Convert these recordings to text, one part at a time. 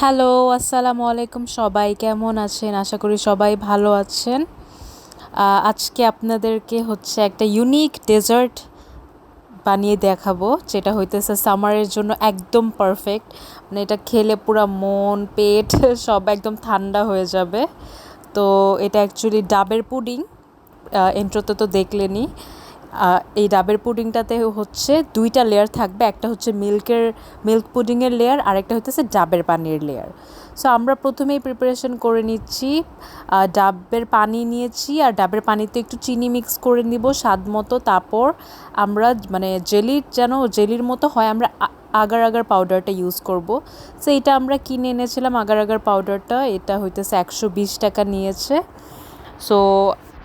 Hello, আসসালামু আলাইকুম সবাই, কেমন আছেন? আশা করি সবাই ভালো আছেন। আজকে আপনাদেরকে হচ্ছে একটা ইউনিক ডেজার্ট বানিয়ে দেখাবো, যেটা হইতেছে সামারের জন্য একদম পারফেক্ট মানে এটা খেলে পুরো মন, পেট সব একদম ঠান্ডা হয়ে যাবে। তো এটা অ্যাকচুয়ালি ডাবের পুডিং ইন্ট্রোতে তো দেখলেনি এই ডাবের পুডিংটাতে হচ্ছে দুইটা লেয়ার থাকবে। একটা হচ্ছে মিল্কের মিল্ক পুডিংয়ের লেয়ার আর একটা হচ্ছে ডাবের পানির লেয়ার সো আমরা প্রথমেই প্রিপারেশন করে নিচ্ছি ডাবের পানি নিয়েছি আর ডাবের পানিতে একটু চিনি মিক্স করে নিব স্বাদ মতো। তারপর আমরা মানে জেলির যেন জেলির মতো হয়, আমরা আগার আগার পাউডারটা ইউজ করব। সো এটা আমরা কিনে এনেছিলাম আগার আগার পাউডারটা এটা হইতেছে একশো বিশ টাকা নিয়েছে। সো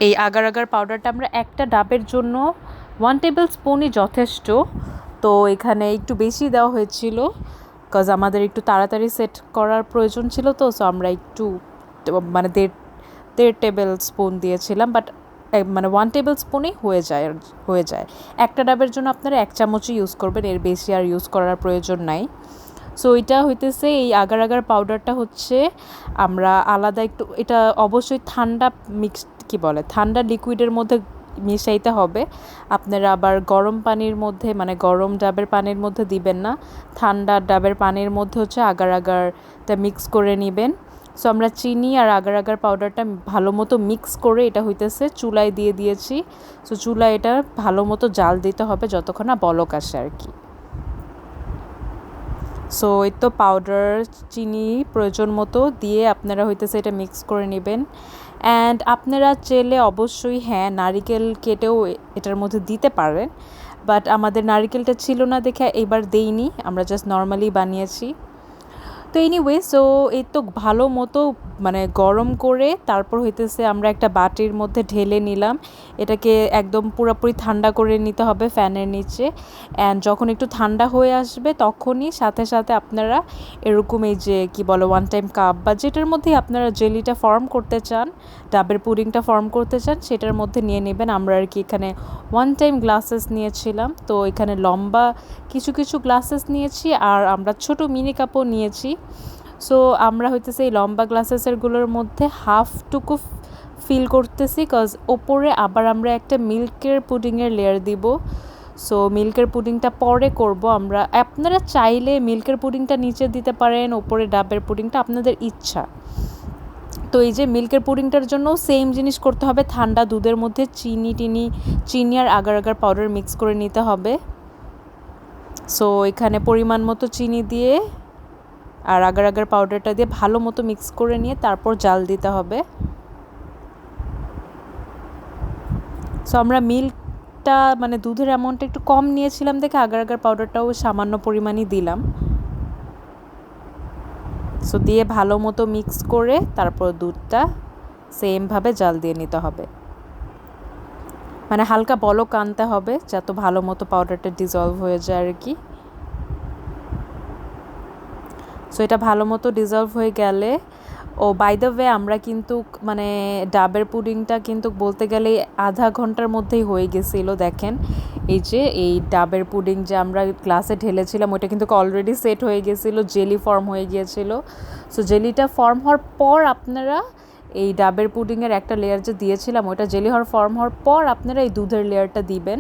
এই আগার আগার পাউডারটা আমরা একটা ডাবের জন্য ওয়ান টেবিল স্পুনই যথেষ্ট। তো এখানে একটু বেশি দেওয়া হয়েছিল বিকজ আমাদের একটু তাড়াতাড়ি সেট করার প্রয়োজন ছিল তো সো আমরা একটু মানে দেড় দেড় টেবিল স্পুন দিয়েছিলাম বাট মানে ওয়ান টেবিল স্পুনই হয়ে যায় হয়ে যায়। একটা ডাবের জন্য আপনারা এক চামচই ইউজ করবেন, এর বেশি আর ইউজ করার প্রয়োজন নাই। সো এটা হইতেছে এই আগার আগার পাউডারটা হচ্ছে আমরা আলাদা একটু, এটা অবশ্যই ঠান্ডা মিক্সড কি বলে, ঠান্ডা লিকুইডের মধ্যে মিশাইতে হবে। আপনারা আবার গরম পানির মধ্যে মানে গরম ডাবের পানির মধ্যে দিবেন না, ঠান্ডা ডাবের পানির মধ্যে হচ্ছে আগার আগারটা মিক্স করে নেবেন। সো আমরা চিনি আর আগার আগার পাউডারটা ভালো মতো মিক্স করে এটা হইতেছে চুলায় দিয়ে দিয়েছি। সো চুলায় এটা ভালো মতো জাল দিতে হবে যতক্ষণ না বলক আসে আর কি। সো এই তো পাউডার চিনি, প্রয়োজন মতো দিয়ে আপনারা হইতেছে এটা মিক্স করে নেবেন। অ্যান্ড আপনারা চেলে অবশ্যই হ্যাঁ নারিকেল কেটেও এটার মধ্যে দিতে পারেন। বাট আমাদের নারিকেলটা ছিল না দেখে এবার দেইনি। আমরা জাস্ট নর্মালি বানিয়েছি। তো এনিওয়ে সো এই তো ভালো মতো মানে গরম করে তারপর হইতেছে আমরা একটা বাটির মধ্যে ঢেলে নিলাম। এটাকে একদম পুরোপুরি ঠান্ডা করে নিতে হবে ফ্যানের নিচে। অ্যান্ড যখন একটু ঠান্ডা হয়ে আসবে তখনই সাথে সাথে আপনারা এরকম এই যে কি বলে ওয়ান টাইম কাপ বা যেটার মধ্যেই আপনারা জেলিটা ফর্ম করতে চান, ডাবের পুডিংটা ফর্ম করতে চান, সেটার মধ্যে নিয়ে নেবেন। আমরা আর কি এখানে ওয়ান টাইম গ্লাসেস নিয়েছিলাম, তো এখানে লম্বা কিছু কিছু গ্লাসেস নিয়েছি আর আমরা ছোট মিনি কাপও নিয়েছি। সো আমরা হইতেছে এই লম্বা গ্লাসেসেরগুলোর মধ্যে হাফটুকু ফিল করতেছি কজ ওপরে আবার আমরা একটা মিল্কের পুডিংয়ের লেয়ার দিব। সো মিল্কের পুডিংটা পরে করব আমরা। আপনারা চাইলে মিল্কের পুডিংটা নিচে দিতে পারেন, ওপরে ডাবের পুডিংটা আপনাদের ইচ্ছা। তো এই যে মিল্কের পুডিংটার জন্য সেম জিনিস করতে হবে, ঠান্ডা দুধের মধ্যে চিনি টিনি, চিনি আর আগার আগার পাউডার মিক্স করে নিতে হবে। সো এখানে পরিমাণ মতো চিনি দিয়ে আর আগার আগার পাউডারটা দিয়ে ভালো মতো মিক্স করে নিয়ে তারপর জাল দিতে হবে। সো আমরা মিল্কটা মানে দুধের অ্যামাউন্টটা একটু কম নিয়েছিলাম দেখে আগার আগার পাউডারটাও সামান্য পরিমাণই দিলাম। সো দিয়ে ভালো মতো মিক্স করে তারপর দুধটা সেমভাবে জাল দিয়ে নিতে হবে। মানে হালকা বলক আনতে হবে, যাতে ভালো মতো পাউডারটা ডিজলভ হয়ে যায় আর কি। সো এটা ভালো মতো ডিজলভ হয়ে গেলে, ও বাই দ্য ওয়ে আমরা কিন্তু মানে ডাবের পুডিংটা কিন্তু বলতে গেলে আধা ঘণ্টার মধ্যেই হয়ে গেছিল, দেখেন। এই যে, এই ডাবের পুডিং যে আমরা গ্লাসে ঢেলেছিলাম, ওইটা কিন্তু অলরেডি সেট হয়ে গেছিল জেলি ফর্ম হয়ে গিয়েছিল। সো জেলিটা ফর্ম হওয়ার পর আপনারা এই ডাবের পুডিংয়ের একটা লেয়ার যে দিয়েছিলাম, ওইটা জেলি হওয়ার ফর্ম হওয়ার পর আপনারা এই দুধের লেয়ারটা দিবেন।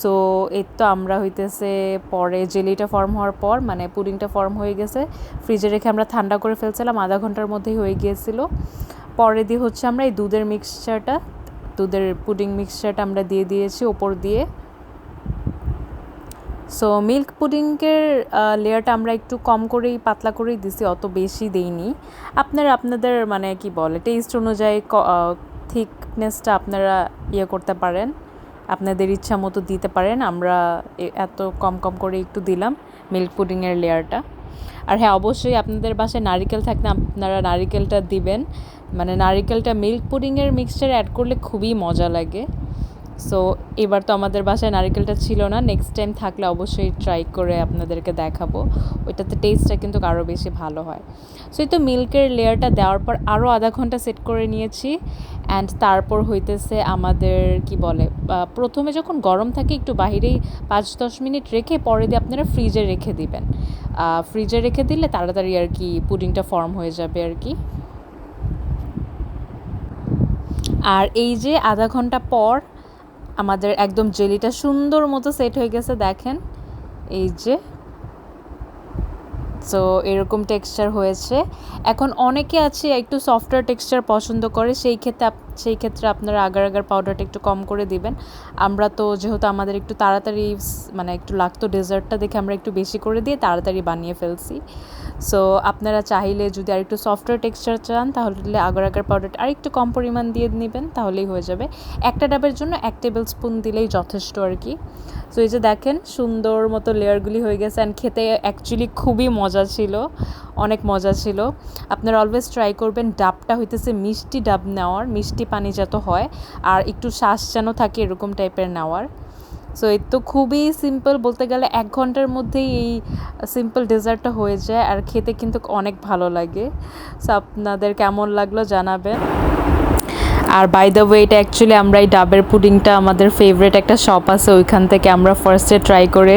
সো এর তো আমরা হইতেছে পরে জেলিটা ফর্ম হওয়ার পর মানে পুডিংটা ফর্ম হয়ে গেছে ফ্রিজে রেখে আমরা ঠান্ডা করে ফেলছিলাম, আধা ঘণ্টার মধ্যেই হয়ে গিয়েছিল। পরে দিয়ে হচ্ছে আমরা এই দুধের মিক্সচারটা দুধের পুডিং মিক্সচারটা আমরা দিয়ে দিয়েছি ওপর দিয়ে। সো মিল্ক পুডিংয়ের লেয়ারটা আমরা একটু কম করেই, পাতলা করেই দিছি, অত বেশি দেইনি। আপনারা, আপনাদের মানে কি বলে টেস্ট অনুযায়ী থিকনেসটা আপনারা ইয়ে করতে পারেন। আপনাদের ইচ্ছা মতো দিতে পারেন। আমরা এত কম কম করে একটু দিলাম মিল্ক পুডিংয়ের লেয়ারটা। আর হ্যাঁ অবশ্যই আপনাদের বাসায় নারিকেল থাকলে আপনারা নারিকেলটা দিবেন। মানে নারিকেলটা মিল্ক পুডিংয়ের মিক্সচার অ্যাড করলে খুবই মজা লাগে। সো এবার তো আমাদের বাসায় নারকেলটা ছিল না। নেক্সট টাইম থাকলে অবশ্যই ট্রাই করে আপনাদেরকে দেখাবো। ওইটাতে টেস্টটা কিন্তু আরও বেশি ভালো হয়। সো এই তো মিল্কের লেয়ারটা দেওয়ার পর আরও আধা ঘণ্টা সেট করে নিয়েছি। অ্যান্ড তারপর হইতেছে আমাদের, কি বলে প্রথমে যখন গরম থাকে একটু বাহিরেই পাঁচ দশ মিনিট রেখে পরে দিয়ে আপনারা ফ্রিজে রেখে দিবেন। ফ্রিজে রেখে দিলে তাড়াতাড়ি আর কি পুডিংটা ফর্ম হয়ে যাবে আর কি। আর এই যে আধা ঘণ্টা পর আমাদের একদম জেলিটা সুন্দর মতো সেট হয়ে গেছে, দেখেন। এই যে। সো এরকম টেক্সচার হয়েছে। এখন অনেকে আছে একটু সফটওয়্যার টেক্সচার পছন্দ করে, সেই ক্ষেত্রে সেই ক্ষেত্রে আপনারা আগার আগার পাউডারটা একটু কম করে দিবেন। আমরা তো যেহেতু আমাদের একটু তাড়াতাড়ি মানে একটু লাগতো ডেজার্টটা দেখে আমরা একটু বেশি করে দিয়ে তাড়াতাড়ি বানিয়ে ফেলছি। সো আপনারা চাইলে যদি আর একটু সফটওয়্যার টেক্সচার চান, তাহলে আগার আগার পাউডারটা আর একটু কম পরিমাণ দিয়ে নেবেন, তাহলেই হয়ে যাবে। একটা ডাবের জন্য এক টেবিল স্পুন দিলেই যথেষ্ট আর কি। সো এই যে দেখেন, সুন্দর মতো লেয়ারগুলি হয়ে গেছে অ্যান্ড খেতে অ্যাকচুয়ালি খুবই মজা ছিল, অনেক মজা ছিল। আপনারা অলওয়েজ ট্রাই করবেন, ডাবটা হইতেছে মিষ্টি ডাব নেওয়ার, মিষ্টি পানি যত হয় আর একটু শ্বাস যেন থাকে এরকম টাইপের নেওয়ার। সো এই তো খুবই সিম্পল বলতে গেলে এক ঘণ্টার মধ্যেই এই সিম্পল ডেজার্টটা হয়ে যায় আর খেতে কিন্তু অনেক ভালো লাগে। সো আপনাদের কেমন লাগল জানাবেন। আর বাই দ্য ওয়ে এটা অ্যাকচুয়ালি আমরা এই ডাবের পুডিংটা আমাদের ফেভারিট একটা শপ আছে, ওইখান থেকে আমরা ফার্স্টে ট্রাই করে,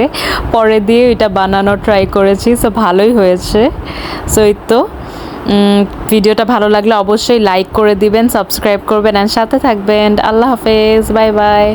পরে দিয়ে এটা বানানো ট্রাই করেছি সো ভালোই হয়েছে। সো এই তো। ভিডিওটা ভালো লাগলে অবশ্যই লাইক করে দিবেন সাবস্ক্রাইব করবেন অ্যান্ড সাথে থাকবেন। আল্লাহ হাফেজ বাই বাই